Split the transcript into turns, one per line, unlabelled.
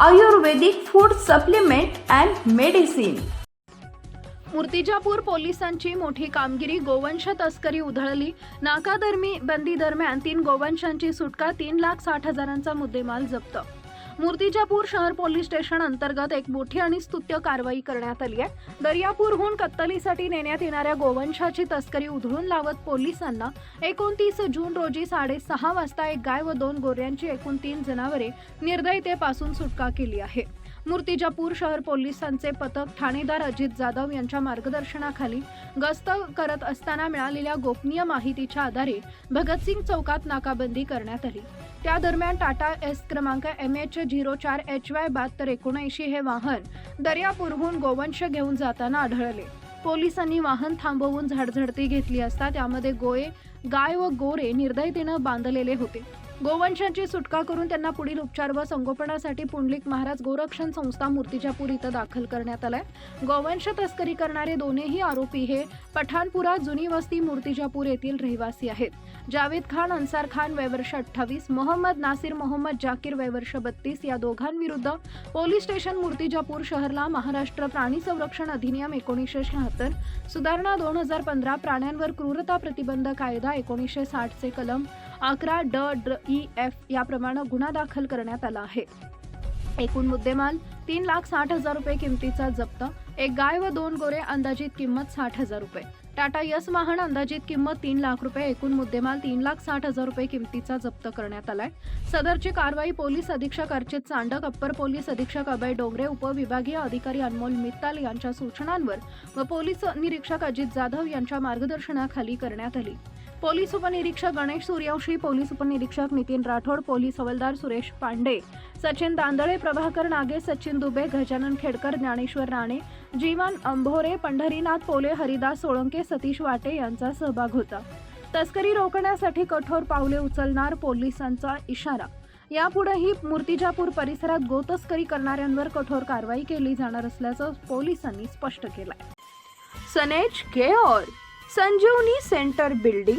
Ayurvedic food supplement and medicine.
Murtijapur पोलिसांची मोठी कामगिरी गोवंश तस्करी उधळली. नाकादरमी बंदी दरम्यान तीन गोवंशांची सुटका तीन लाख साठ हजारांचा मुद्देमाल जप्त मूर्तिजापूर शहर पोलीस स्टेशन अंतर्गत एक मोठी आणि स्तुत्य कारवाई करण्यात आली आहे. दर्यापूरहून कत्तलीसाठी नेण्यात येणाऱ्या गोवंशाची तस्करी उधळून लावत पोलिसांना एकोणतीस जून रोजी साडेसहा वाजता एक गाय व दोन गोऱ्यांची एकूण तीन जनावरे निर्दयतेपासून सुटका केली आहे. मूर्तिजापूर शहर पोलिसांचे पथक ठाणेदार अजित जाधव यांच्या मार्गदर्शनाखाली गस्त करत असताना मिळालेल्या गोपनीय माहितीच्या आधारे भगतसिंग चौकात नाकाबंदी करण्यात आली. त्या दरम्यान टाटा एस क्रमांक एम एच झिरो चार एच वाय बहात्तर एकोणऐंशी हे वाहन दर्यापूरहून गोवंश घेऊन जाताना आढळले. पोलिसांनी वाहन थांबवून झाडझडती घेतली असता त्यामध्ये गोये गाय व गोरे निर्दयतेनं बांधलेले होते. गोवंशांची सुटका करून त्यांना पुढील उपचार व संगोपनासाठी पुंडलिक महाराज गोरक्षण संस्था मूर्तिजापूर इथं दाखल करण्यात आलाय. गोवंश तस्करी करणारे दोन्हीही आरोपी हे पठाणपुरा जुनी वस्ती मूर्तिजापूर येथील रहिवासी आहेत. जावेद खान अन्सार खान वयवर्ष अठ्ठावीस मोहम्मद नासिर मोहम्मद जाकीर वयवर्ष बत्तीस या दोघांविरुद्ध पोलीस स्टेशन मूर्तिजापूर शहरला महाराष्ट्र प्राणी संरक्षण अधिनियम एकोणीसशे शहात्तर सुधारणा दोन हजार पंधरा प्राण्यांवर क्रूरता प्रतिबंध कायदा एकोणीसशे साठचे कलम अकरा ड ड ई एफ याप्रमाणे गुन्हा दाखल करण्यात आला आहे. एकूण मुद्देमाल तीन लाख साठ हजार रुपये किमतीचा जप्त एक गाय व दोन गोरे अंदाजित किंमत साठ हजार रुपये. टाटा यस वाहन अंदाजित किंमत तीन लाख रुपये एकूण मुद्देमाल तीन लाख साठ हजार रुपये किमतीचा जप्त करण्यात आलाय. सदरची कारवाई पोलीस अधीक्षक अर्चित चांडक अप्पर पोलीस अधीक्षक अभय डोंगरे उपविभागीय अधिकारी अनमोल मित्ताल यांच्या सूचनांवर व पोलीस निरीक्षक अजित जाधव यांच्या मार्गदर्शनाखाली करण्यात आली. पोलीस उपनिरीक्षक गणेश सूर्यवंशी पोलीस उपनिरीक्षक नितीन राठोड पोलीस हवालदार सुरेश पांडे सचिन दांदळे प्रभाकर नागे सचिन दुबे गजानन खेडकर ज्ञानेश्वर राणे जीवन अंभोरे पंढरीनाथ पोले हरिदास सोळंके सतीश वाटे यांचा सहभाग होता. तस्करी रोखण्यासाठी कठोर पावले उचलणार पोलिसांचा इशारा. यापुढेही मूर्तिजापूर परिसरात गोतस्करी करणाऱ्यांवर कठोर कारवाई केली जाणार असल्याचं पोलिसांनी स्पष्ट केलंय. सनेज care Sanjeevani centre building